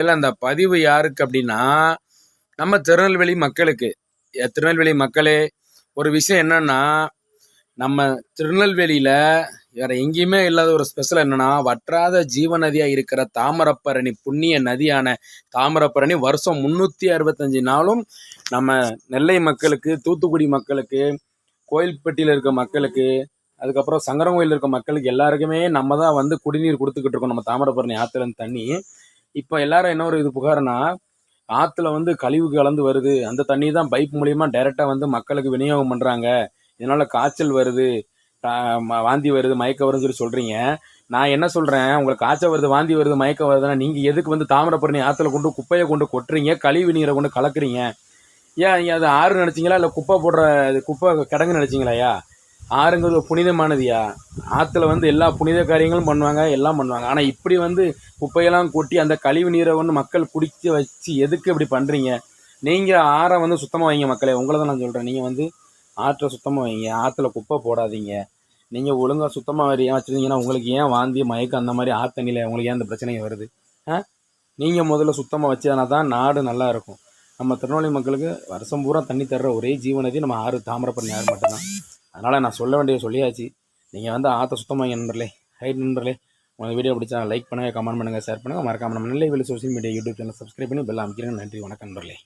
இல்லை அந்த பதிவு யாருக்கு அப்படின்னா நம்ம திருநெல்வேலி மக்களுக்கு. திருநெல்வேலி மக்களே ஒரு விஷயம் என்னன்னா நம்ம திருநெல்வேலியில் வேற எங்கேயுமே இல்லாத ஒரு ஸ்பெஷல் என்னன்னா வற்றாத ஜீவ நதியாக இருக்கிற தாமரப்பரணி புண்ணிய நதியான தாமரப்பரணி வருஷம் முந்நூற்றி அறுபத்தஞ்சு நாளும் நம்ம நெல்லை மக்களுக்கு தூத்துக்குடி மக்களுக்கு கோயில்பட்டியில் இருக்க மக்களுக்கு அதுக்கப்புறம் சங்கரங்கோயில் இருக்க மக்களுக்கு எல்லாருக்குமே நம்ம தான் வந்து குடிநீர் கொடுத்துக்கிட்டு இருக்கோம் நம்ம தாமிரபரணி ஆற்றுல தண்ணி. இப்போ எல்லாரும் என்ன ஒரு இது புகார்னா ஆற்றுல வந்து கழிவு கலந்து வருது. அந்த தண்ணி தான் பைப் மூலியமா டைரெக்டாக வந்து மக்களுக்கு விநியோகம் பண்ணுறாங்க இதனால் காய்ச்சல் வருது வாந்தி வருது மயக்கம் வருதுன்னு சொல்லி சொல்கிறீங்க நான் என்ன சொல்கிறேன் உங்களுக்கு காய்ச்சல் வருது வாந்தி வருது மயக்கம் வருதுன்னா நீங்கள் எதுக்கு வந்து தாமிரபரணி ஆற்றுல கொண்டு குப்பையை கொண்டு கொட்டுறீங்க? கழிவு நீரை கொண்டு கலக்குறீங்க. ஏன் நீங்கள் அது ஆறு நினச்சிங்களா? இல்லை குப்பை போடுற குப்பை கிடங்கு நினைச்சீங்களாயா ஆறுங்கிறது புனிதமானதியா புனிதமானதுயா ஆற்றுல வந்து எல்லா புனித காரியங்களும் பண்ணுவாங்க எல்லாம் பண்ணுவாங்க. ஆனால் இப்படி வந்து குப்பையெல்லாம் கொட்டி அந்த கழிவு நீரை வந்து மக்கள் குடிக்க வச்சு எதுக்கு இப்படி பண்ணுறீங்க நீங்கள் ஆறை வந்து சுத்தமாக வைங்க மக்களே. உங்களை தான் நான் சொல்கிறேன் நீங்கள் வந்து ஆற்றை சுத்தமாக வைங்க. ஆற்றுல குப்பை போடாதீங்க. நீங்கள் ஒழுங்காக சுத்தமாக வரையா வச்சுருந்தீங்கன்னா உங்களுக்கு ஏன் வாந்தி மயக்கம் அந்த மாதிரி ஆத்தண்ணியில் உங்களுக்கு ஏன் அந்த பிரச்சனையும் வருது? ஆ? நீங்கள் முதல்ல சுத்தமாக வச்சதுனா தான் நாடு நல்லா இருக்கும். நம்ம திருநெல்வேலி மக்களுக்கு வருஷம் பூரா தண்ணி தர்ற ஒரே ஜீவனதி நம்ம ஆறு தாமிரப்பண்ணி ஆறு மட்டும்தான். அதனால் நான் சொல்ல வேண்டியது சொல்லியாச்சு. நீங்கள் வந்து ஆற்ற சுத்தமாக நண்பர்களே ரைட் நண்பர்களே உங்களுக்கு வீடியோ பிடிச்சா லைக் பண்ணுங்கள் கமெண்ட் பண்ணுங்கள் ஷேர் பண்ணுங்கள் மறக்காமல் நம்ம நெல்லை வெளி social media YouTube channel subscribe பண்ணி பெல் அமைக்கிறேன் நன்றி வணக்கம் நண்பர்களே.